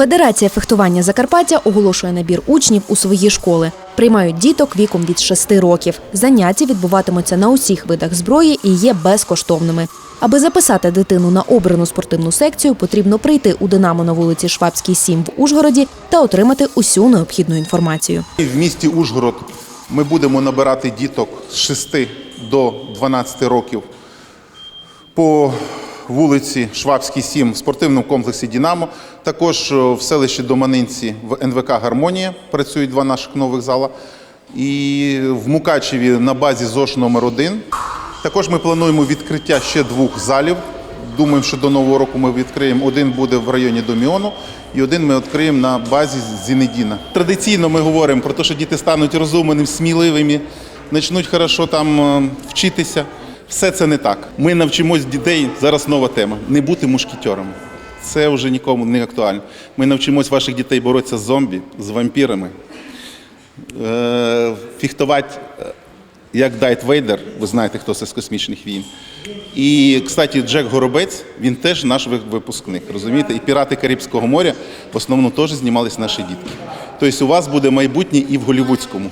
Федерація фехтування Закарпаття оголошує набір учнів у свої школи. Приймають діток віком від 6 років. Заняття відбуватимуться на усіх видах зброї і є безкоштовними. Аби записати дитину на обрану спортивну секцію, потрібно прийти у Динамо на вулиці Швабській 7 в Ужгороді та отримати усю необхідну інформацію. В місті Ужгород ми будемо набирати діток з 6 до 12 років по вулиці Швабській 7 в спортивному комплексі Дінамо. Також е, в селищі Доманинці в НВК Гармонія працюють два наших нових зала. І в Мукачеві на базі ЗОШ номер 1 Також ми плануємо відкриття ще двох залів. Думаємо, що до нового року ми відкриємо. Один буде в районі Доміону, і один ми відкриємо на базі Зінедіна. Традиційно ми говоримо про те, що діти стануть розумними, сміливими, почнуть хорошо там е, вчитися. Все це не так. Ми навчимось дітей. Зараз нова тема не бути мушкетерами. Це вже нікому не актуально. Ми навчимось ваших дітей боротися з зомбі, з вампірами, е, фіхтувати е, як Дайт Вейдер, ви знаєте, хто це з космічних війн. І, кстати, Джек Горобець, він теж наш випускник, розумієте? І пірати Карибського моря в основному теж знімались наші дітки. Тобто у вас буде майбутнє і в голівудському.